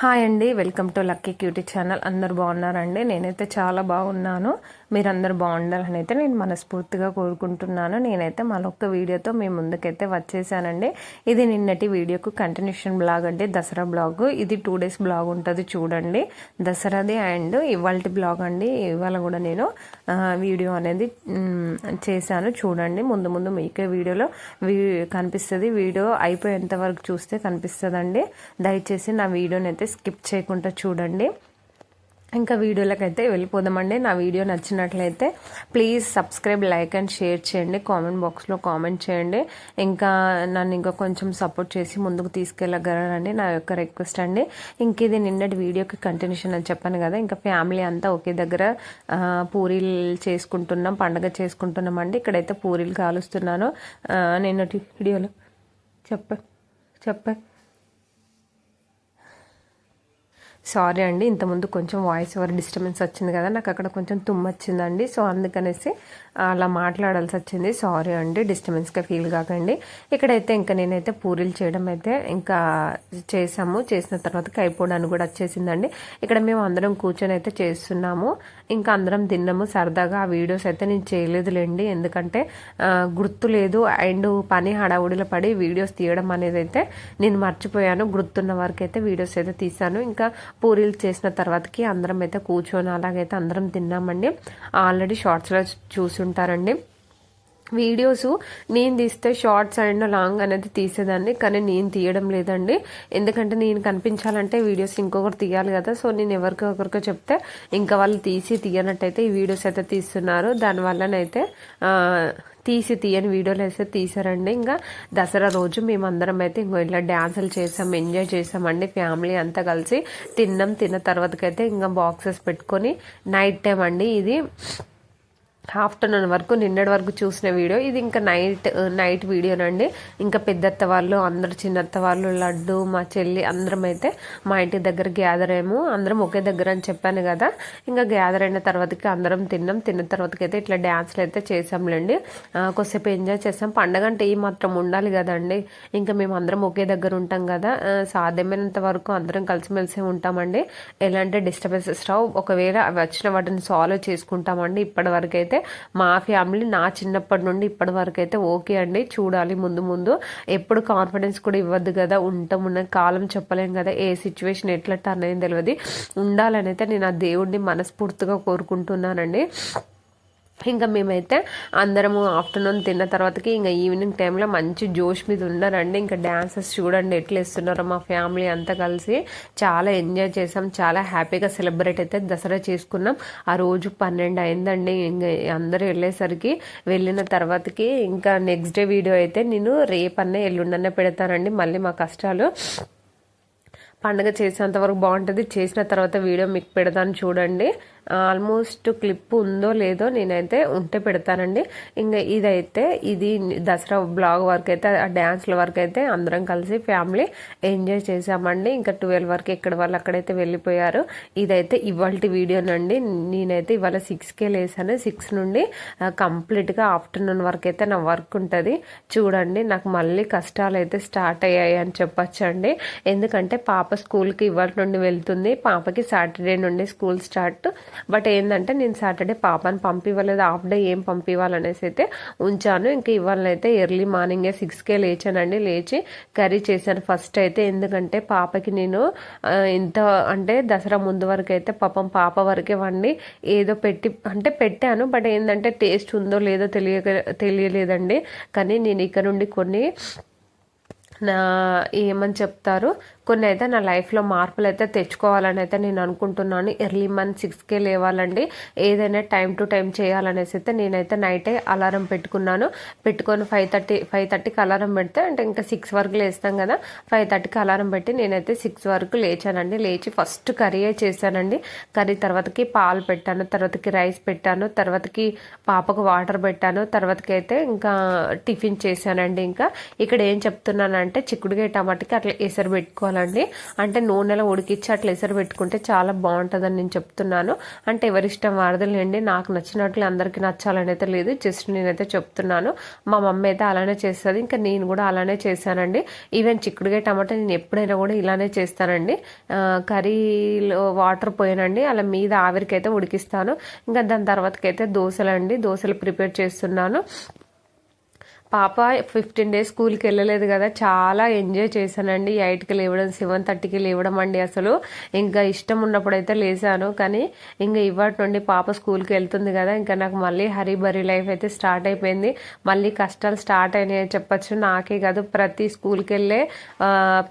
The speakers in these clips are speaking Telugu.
హాయ్ అండి welcome to lucky cutie channel. అందరు బాగున్నారండి? నేనైతే చాలా బాగున్నాను. మీరందరూ బాగుండాలని అయితే నేను మనస్ఫూర్తిగా కోరుకుంటున్నాను. నేనైతే మరొక వీడియోతో మీ ముందుకైతే వచ్చేసానండి. ఇది నిన్నటి వీడియోకు కంటిన్యూషన్ బ్లాగ్ అండి దసరా బ్లాగ్. ఇది టూ డేస్ బ్లాగ్ ఉంటుంది చూడండి. దసరాది అండ్ ఇవాళ బ్లాగ్ అండి. ఇవాళ కూడా నేను వీడియో అనేది చేశాను చూడండి. ముందు ముందు మీకే వీడియోలో కనిపిస్తుంది. వీడియో అయిపోయేంత వరకు చూస్తే కనిపిస్తుందండి. దయచేసి నా వీడియోని అయితే స్కిప్ చేయకుండా చూడండి. ఇంకా వీడియోలకైతే వెళ్ళిపోదామండి. నా వీడియో నచ్చినట్లయితే please subscribe like and share చేయండి. కామెంట్ బాక్స్లో కామెంట్ చేయండి. ఇంకా నన్ను ఇంకా కొంచెం సపోర్ట్ చేసి ముందుకు తీసుకెళ్ళగలరండి నా యొక్క రిక్వెస్ట్ అండి. ఇంక ఇది నిన్నటి వీడియోకి కంటిన్యూషన్ అని చెప్పాను కదా. ఇంకా ఫ్యామిలీ అంతా ఒకే దగ్గర పూరీలు చేసుకుంటున్నాం పండగ చేసుకుంటున్నాం అండి ఇక్కడైతే పూరీలు కాలుస్తున్నాను. నిన్నటి వీడియోలో చెప్ప చెప్ప. సారీ అండి ఇంతకుముందు కొంచెం వాయిస్ ఓవర్ డిస్టర్బెన్స్ వచ్చింది కదా నాకు అక్కడ కొంచెం తుమ్మొచ్చిందండి సో అందుకనేసి అలా మాట్లాడాల్సి వచ్చింది. సారీ అండి డిస్టర్బెన్స్గా ఫీల్ కాకండి. ఇక్కడైతే ఇంకా నేనైతే పూరీలు చేయడం అయితే ఇంకా చేసాము చేసిన తర్వాత కైపోవడానికి కూడా వచ్చేసిందండి. ఇక్కడ మేము అందరం కూర్చొని అయితే చేస్తున్నాము. ఇంకా అందరం తిన్నాము. సరదాగా ఆ వీడియోస్ అయితే నేను చేయలేదులేండి. ఎందుకంటే గుర్తు లేదు. అండ్ పని హడావుడిలో పడి వీడియోస్ తీయడం అనేది అయితే నేను మర్చిపోయాను. గుర్తున్న వరకు అయితే వీడియోస్ అయితే తీసాను ఇంకా పూరీలు చేసిన తర్వాతకి అందరం అయితే కూర్చొని అలాగైతే అందరం తిన్నామండి. ఆల్రెడీ షార్ట్స్లో చూసుంటారండి. వీడియోస్ నేను తీస్తే షార్ట్స్ అండ్ లాంగ్ అనేది తీసేదాన్ని కానీ నేను తీయడం లేదండి. ఎందుకంటే నేను కనిపించాలంటే వీడియోస్ ఇంకొకరు తీయాలి కదా సో నేను ఎవరికి చెప్తే ఇంకా వాళ్ళు తీసి తీయనట్టయితే ఈ వీడియోస్ అయితే తీస్తున్నారు. దానివల్లనైతే తీసి తీయని వీడియోలు అయితే తీసారండి. ఇంకా దసరా రోజు మేమందరం అయితే ఇంకో ఇలా డ్యాన్సులు చేసాం ఎంజాయ్ చేసామండి ఫ్యామిలీ అంతా కలిసి తిన్నాం. తిన్న తర్వాతకైతే ఇంకా బాక్సెస్ పెట్టుకొని నైట్ టైం అండి ఇది. ఆఫ్టర్నూన్ వరకు నిన్నటి వరకు చూసిన వీడియో. ఇది ఇంకా నైట్ నైట్ వీడియోనండి. ఇంకా పెద్దత్త వాళ్ళు అందరు చిన్నత్త వాళ్ళు లడ్డు మా చెల్లి అందరం అయితే మా ఇంటి దగ్గర గ్యాదర్ అయ్యాము. అందరం ఒకే దగ్గర అని చెప్పాను కదా. ఇంకా గ్యాదర్ అయిన తర్వాతకి అందరం తిన్నాం. తిన్న తర్వాతకి అయితే ఇట్లా డ్యాన్స్లు అయితే చేసాంలేండి కొద్దిసేపు ఎంజాయ్ చేసాం పండగ అంటే ఈ మాత్రం ఉండాలి కదండి. ఇంకా మేము అందరం ఒకే దగ్గర ఉంటాం కదా. సాధ్యమైనంత వరకు అందరం కలిసిమెలిసి ఉంటామండి. ఎలాంటి డిస్టర్బెన్సెస్ రావు. ఒకవేళ వచ్చిన వాటిని సాల్వ్ చేసుకుంటామండి. ఇప్పటి వరకు అయితే అయితే మా ఫ్యామిలీ నా చిన్నప్పటి నుండి ఇప్పటి వరకు అయితే ఓకే అండి. చూడాలి ముందు ముందు. ఎప్పుడు కాన్ఫిడెన్స్ కూడా ఇవ్వద్దు కదా ఉంటాం ఉన్న కాలం చెప్పలేం కదా ఏ సిచ్యువేషన్ ఎట్లా టర్న్ అయింది తెలియదు ఉండాలని అయితే నేను ఆ దేవుడిని మనస్ఫూర్తిగా కోరుకుంటున్నానండి. ఇంకా మేమైతే అందరము ఆఫ్టర్నూన్ తిన్న తర్వాతకి ఇంకా ఈవినింగ్ టైంలో మంచి జోష్ మీద ఉన్నారండి. ఇంకా డ్యాన్సెస్ చూడండి ఎట్లా ఇస్తున్నారో మా ఫ్యామిలీ అంతా కలిసి చాలా ఎంజాయ్ చేసాం. చాలా హ్యాపీగా సెలబ్రేట్ అయితే దసరా చేసుకున్నాం. ఆ రోజు పన్నెండు అయిందండి. ఇంకా అందరూ వెళ్ళేసరికి వెళ్ళిన తర్వాతకి ఇంకా నెక్స్ట్ డే వీడియో అయితే నేను రేపన్నే ఎల్లుండనే పెడతానండి. మళ్ళీ మా కష్టాలు పండుగ చేసేంత వరకు బాగుంటుంది. చేసిన తర్వాత వీడియో మీకు పెడతాను చూడండి. ఆల్మోస్ట్ క్లిప్ ఉందో లేదో నేనైతే ఉంటే పెడతానండి. ఇంకా ఇదైతే ఇది దసరా బ్లాగ్ వరకు అయితే ఆ డ్యాన్స్ల వరకు అయితే అందరం కలిసి ఫ్యామిలీ ఎంజాయ్ చేసామండి ఇంకా ట్వెల్వ్ వరకు ఎక్కడ వాళ్ళు అక్కడైతే వెళ్ళిపోయారు. ఇదైతే ఇవాళ వీడియోనండి. నేనైతే ఇవాళ సిక్స్కే లేసాను. సిక్స్ నుండి కంప్లీట్గా ఆఫ్టర్నూన్ వరకు అయితే నా వర్క్ ఉంటుంది. చూడండి నాకు మళ్ళీ కష్టాలు అయితే స్టార్ట్ అయ్యాయి అని చెప్పచ్చండి. ఎందుకంటే పాప స్కూల్కి ఇవాళ నుండి వెళ్తుంది. పాపకి సాటర్డే నుండి స్కూల్ స్టార్ట్. బట్ ఏంటంటే నేను సాటర్డే పాపని పంపివ్వలేదు హాఫ్ డే ఏం పంపివ్వాలనేసి అయితే ఉంచాను. ఇంకా ఇవ్వాలనైతే ఎర్లీ మార్నింగే సిక్స్కే లేచానండి. లేచి కర్రీ చేశాను ఫస్ట్ అయితే. ఎందుకంటే పాపకి నేను ఇంత అంటే దసరా ముందు వరకు అయితే పాపం పాప వరకే వండి ఏదో పెట్టి అంటే పెట్టాను. బట్ ఏంటంటే టేస్ట్ ఉందో లేదో తెలియక తెలియలేదండి. కానీ నేను ఇక్కడ నుండి కొన్ని నా ఏమని చెప్తారు? కొన్ని అయితే నా లైఫ్లో మార్పులు అయితే తెచ్చుకోవాలని అయితే నేను అనుకుంటున్నాను. ఎర్లీ మంత్ సిక్స్కే లేవాలండి. ఏదైనా టైం టు టైం చేయాలనేసి అయితే నేనైతే నైటే అలారం పెట్టుకున్నాను. పెట్టుకొని ఫైవ్ థర్టీ ఫైవ్ థర్టీకి అలారం పెడితే అంటే ఇంకా సిక్స్ వరకు లేస్తాం కదా ఫైవ్ థర్టీకి అలారం పెట్టి నేనైతే సిక్స్ వరకు లేచానండి. లేచి ఫస్ట్ కర్రీ చేశానండి. కర్రీ తర్వాతకి పాలు పెట్టాను తర్వాతకి రైస్ పెట్టాను తర్వాతకి పాపకు వాటర్ పెట్టాను తర్వాతకి అయితే ఇంకా టిఫిన్ చేశానండి ఇంకా. ఇక్కడ ఏం చెప్తున్నానంటే అంటే చిక్కుడుకాయ టమాటాకి అట్లా ఎసరు పెట్టుకోవాలండి. అంటే నూనెలో ఉడికిచ్చి అట్లా ఎసరు పెట్టుకుంటే చాలా బాగుంటుందని నేను చెప్తున్నాను. అంటే ఎవరిష్టం వారదులేండి. నాకు నచ్చినట్లు అందరికీ నచ్చాలని అయితే లేదు. జస్ట్ నేనైతే చెప్తున్నాను. మా మమ్మీ అయితే అలానే చేస్తుంది. ఇంకా నేను కూడా అలానే చేశానండి. ఈవెన్ చిక్కుడుకాయ టమాటా నేను ఎప్పుడైనా కూడా ఇలానే చేస్తానండి. కర్రీలో వాటర్ పోయానండి. అలా మీద ఆవిరికైతే ఉడికిస్తాను. ఇంకా దాని తర్వాతకైతే దోశలు అండి దోశలు ప్రిపేర్ చేస్తున్నాను. పాప ఫిఫ్టీన్ డేస్ స్కూల్కి వెళ్ళలేదు కదా చాలా ఎంజాయ్ చేశానండి. ఎయిట్కి లేవడం సెవెన్ థర్టీకి లేవడం అండి అసలు. ఇంకా ఇష్టం ఉన్నప్పుడైతే లేసాను కానీ ఇంకా ఇవాటి నుండి పాప స్కూల్కి వెళ్తుంది కదా ఇంకా నాకు మళ్ళీ హరీ బరీ లైఫ్ అయితే స్టార్ట్ అయిపోయింది. మళ్ళీ కష్టాలు స్టార్ట్ అయినాయి చెప్పచ్చు. నాకే కాదు ప్రతి స్కూల్కి వెళ్ళే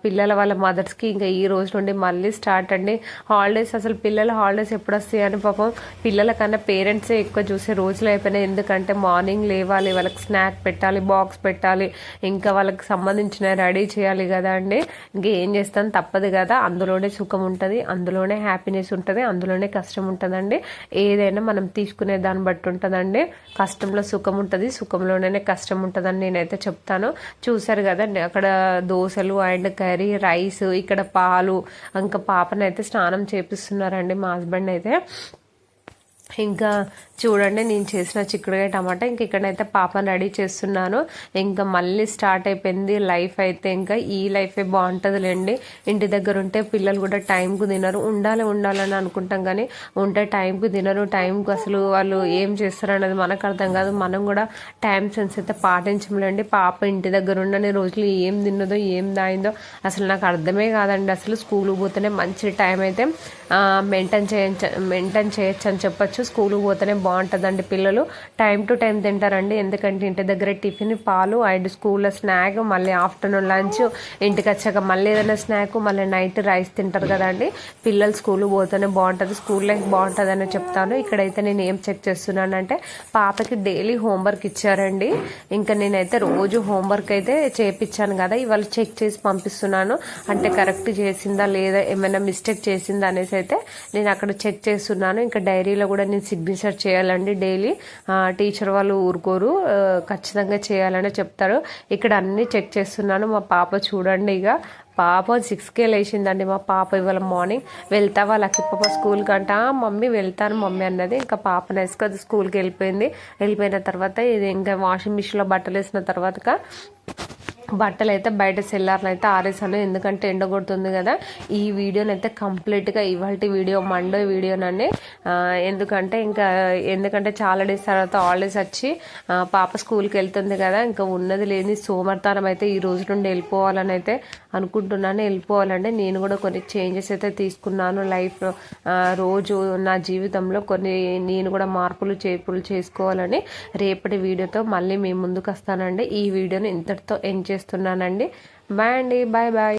పిల్లల వాళ్ళ మదర్స్కి ఇంకా ఈ రోజు నుండి మళ్ళీ స్టార్ట్ అండి. హాలిడేస్ అసలు పిల్లల హాలిడేస్ ఎప్పుడు వస్తాయి అని పాపం పిల్లల కన్నా పేరెంట్సే ఎక్కువ చూసే రోజులు అయిపోయినాయి. ఎందుకంటే మార్నింగ్ లేవాలి వాళ్ళకి స్నాక్ పెట్టాలి బాక్స్ పెట్టాలి. ఇంకా వాళ్ళకి సంబంధించిన రెడీ చేయాలి కదా అండి. ఇంకా ఏం చేస్తాను తప్పదు కదా. అందులోనే సుఖం ఉంటుంది అందులోనే హ్యాపీనెస్ ఉంటుంది అందులోనే కష్టం ఉంటుందండి. ఏదైనా మనం తీసుకునే దాన్ని బట్టి ఉంటుందండి. కష్టంలో సుఖం ఉంటుంది సుఖంలోనే కష్టం ఉంటుందని నేనైతే చెప్తాను. చూసారు కదండి అక్కడ దోశలు అండ్ కర్రీ రైస్ ఇక్కడ పాలు ఇంకా పాపనైతే స్నానం చేపిస్తున్నారండి మా హస్బెండ్ అయితే. ఇంకా చూడండి నేను చేసిన చిక్కుడుగా టమాటా. ఇంక ఇక్కడైతే పాపను రెడీ చేస్తున్నాను. ఇంకా మళ్ళీ స్టార్ట్ అయిపోయింది లైఫ్ అయితే. ఇంకా ఈ లైఫే బాగుంటుందిలేండి. ఇంటి దగ్గర ఉంటే పిల్లలు కూడా టైంకు తినరు. ఉండాలి ఉండాలని అనుకుంటాం కానీ ఉంటే టైంకు తినరు. టైంకు అసలు వాళ్ళు ఏం చేస్తారు అనేది మనకు అర్థం కాదు. మనం కూడా టైం సెన్స్ అయితే పాటించలేండి పాప ఇంటి దగ్గర ఉండని రోజులు ఏం తిన్నదో ఏం దాయిందో అసలు నాకు అర్థమే కాదండి. అసలు స్కూల్కి పోతేనే మంచి టైం అయితే మెయింటైన్ చేయ మెయింటైన్ చేయొచ్చు అని చెప్పచ్చు. స్కూల్కి పోతేనే బాగుంటుందండి పిల్లలు. టైం టు టైం తింటారండి. ఎందుకంటే ఇంటి దగ్గర టిఫిన్ పాలు అండ్ స్కూల్లో స్నాక్ మళ్ళీ ఆఫ్టర్నూన్ లంచ్ ఇంటికి వచ్చాక మళ్ళీ ఏదైనా స్నాక్ మళ్ళీ నైట్ రైస్ తింటారు కదండి. పిల్లలు స్కూల్ పోతేనే బాగుంటుంది. స్కూల్ లైఫ్ బాగుంటుంది అని చెప్తాను. ఇక్కడైతే నేను ఏం చెక్ చేస్తున్నానంటే పాపకి డైలీ హోంవర్క్ ఇచ్చారండి. ఇంకా నేనైతే రోజు హోంవర్క్ అయితే చేపించాను కదా ఇవాళ చెక్ చేసి పంపిస్తున్నాను. అంటే కరెక్ట్ చేసిందా లేదా ఏమైనా మిస్టేక్ చేసిందా అనేసి అయితే నేను అక్కడ చెక్ చేస్తున్నాను. ఇంకా డైరీలో కూడా నేను సిగ్నేచర్ చేయాలండి డైలీ. టీచర్ వాళ్ళు ఊరుకోరు. ఖచ్చితంగా చేయాలని చెప్తారు. ఇక్కడ అన్నీ చెక్ చేస్తున్నాను. మా పాప చూడండి ఇక. పాప సిక్స్కే లేచిందండి. మా పాప ఇవాళ మార్నింగ్ వెళ్తావా లక్కీ పాప స్కూల్కి అంట మమ్మీ వెళ్తాను మమ్మీ అన్నది. ఇంకా పాప నెస్క స్కూల్కి వెళ్ళిపోయింది. వెళ్ళిపోయిన తర్వాత ఇది ఇంకా వాషింగ్ మిషన్లో బట్టలు వేసిన తర్వాత బట్టలు అయితే బయట సెల్లార్లు అయితే ఆరేసాను. ఎందుకంటే ఎండ కొడుతుంది కదా. ఈ వీడియోని అయితే కంప్లీట్గా ఇవాళ వీడియో మండే వీడియోనండి. ఎందుకంటే ఇంకా ఎందుకంటే చాలా డేస్ తర్వాత హాలిడేస్ వచ్చి పాప స్కూల్కి వెళ్తుంది కదా. ఇంకా ఉన్నది లేని సోమర్తానం అయితే ఈ రోజు నుండి వెళ్ళిపోవాలని అయితే అనుకుంటున్నాను. వెళ్ళిపోవాలంటే నేను కూడా కొన్ని చేంజెస్ అయితే తీసుకున్నాను. లైఫ్ రోజు నా జీవితంలో కొన్ని నేను కూడా మార్పులు చేర్పులు చేసుకోవాలని రేపటి వీడియోతో మళ్ళీ మేము ముందుకు వస్తానండి. ఈ వీడియోని ఇంతటితో ఎంజాయ్ చేస్తున్నానండి. బాయ్ అండి. Bye bye.